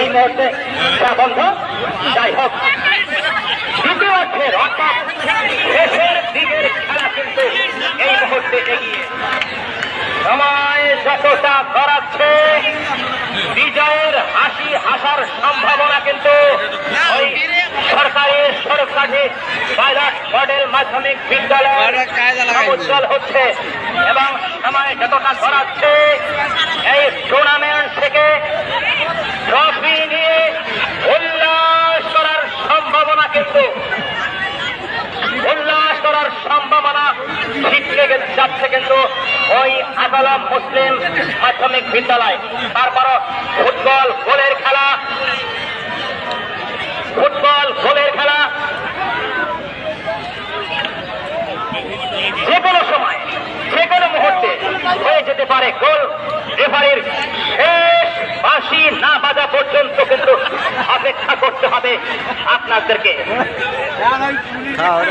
এই মুহূর্তে বন্ধ যাই হোক অর্থাৎ শেষের দিকের খেলা কিন্তু এই মুহূর্তে এগিয়ে। সময় যতটা গড়াচ্ছে বিজয়ের হাসি হাসার সম্ভাবনা কিন্তু ওই সরকারি সরকারি পাইলট মডেল মাধ্যমিক বিদ্যালয় উজ্জ্বল হচ্ছে এবং সময় যতটা গড়াচ্ছে যাচ্ছে কিন্তু ওই আদালম মুসলিম মাধ্যমিক বিদ্যালয়। তারপরও ফুটবল গোলের খেলা। ফুটবল গোলের খেলা। যে কোনো সময়, যে কোনো মুহূর্তে হয়ে যেতে পারে গোল। রেফারির শেষ বাঁশি না বাজা পর্যন্ত কিন্তু অপেক্ষা করতে হবে আপনাদেরকে। হ্যাঁ